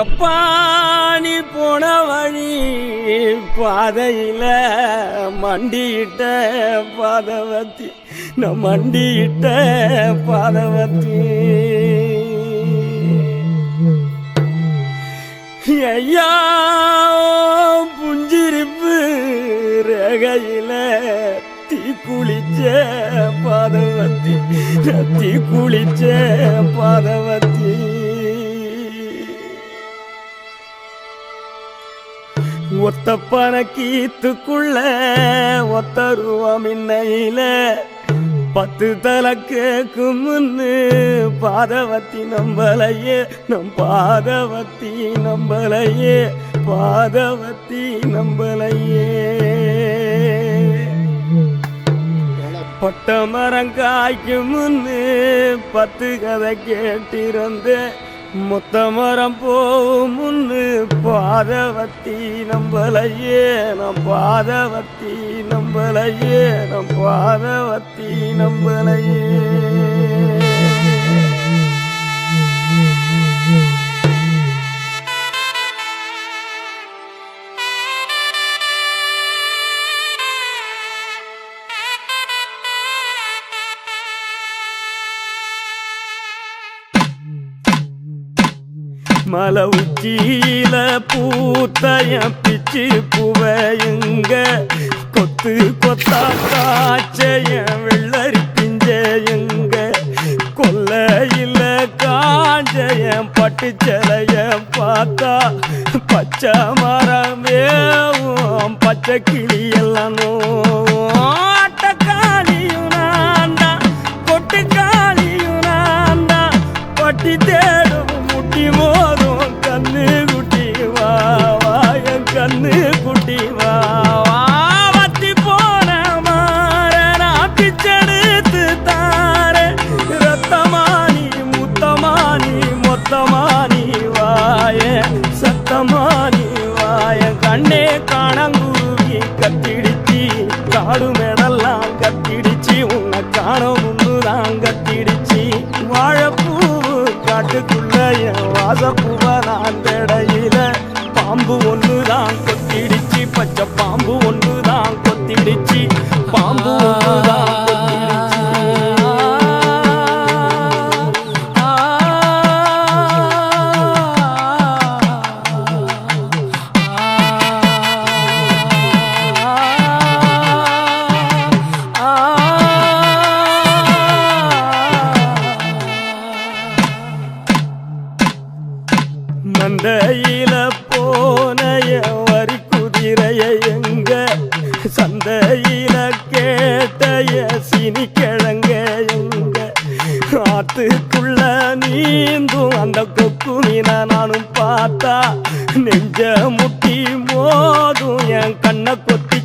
எப்பா நீ போன வழி பாதையில மண்டியிட்ட பாதவத்தி நான் மண்டியிட்ட பாதவத்தி. ஐயா புஞ்சிருப்பு ரேகையில தீ குளிச்ச பாதவத்தி தீ குளிச்ச பாதவத்தி. ஒத்த பணக்கீத்துக்குள்ள ஒத்த ரூபா மின்னையில பத்து தலை கேக்கும் முன்னு பாதவத்தி நம்பலையே. நம் பாதவத்தி நம்பலையே பாதவத்தி நம்பலையே. பட்ட மரம் காய்க்கும் முன்னு பத்து கதை கேட்டிருந்தேன். முத்தமரம் போகும் முன்னு பாதவத்தி நம்பலையே நம் பாதவத்தி நம்பலையே நம் பாதவத்தி நம்பலையே. மல உச்சியில பூத்தைய பிச்சு புவையுங்க. கொத்து கொத்தா காய்ச்சைய வெள்ளரி பிஞ்சையுங்க. கொல்லையில காஞ்சைய பட்டு சிலைய பார்த்தா பச்சை மரமேவும் பச்சை கிளியெல்லாம் ஆட்டக்காளியும் பட்டி தேடும் முட்டிமோ கண்ணே காணங்குருவி கத்திடுச்சி. காடு மேடெல்லாம் கத்திடுச்சி. உன்னை காண முன்னுதான் கத்திடுச்சி. வாழப்பூ காட்டுக்குள்ள என் வாசப்பூவ நான் தடையில. பாம்பு ஒண்ணுதான் கொத்திடிச்சு. பச்சை பாம்பு ஒண்ணுதான் கொத்திடுச்சு பாம்பு சந்தையில போனைய வரி குதிரைய எங்க? சந்தையில கேட்டைய சினி கிழங்க எங்க? ஆத்துக்குள்ள நீந்தும் அந்த கொக்கு மீனை நானும் பார்த்தா நெஞ்ச முட்டி மோதும் என் கண்ணை கொத்தி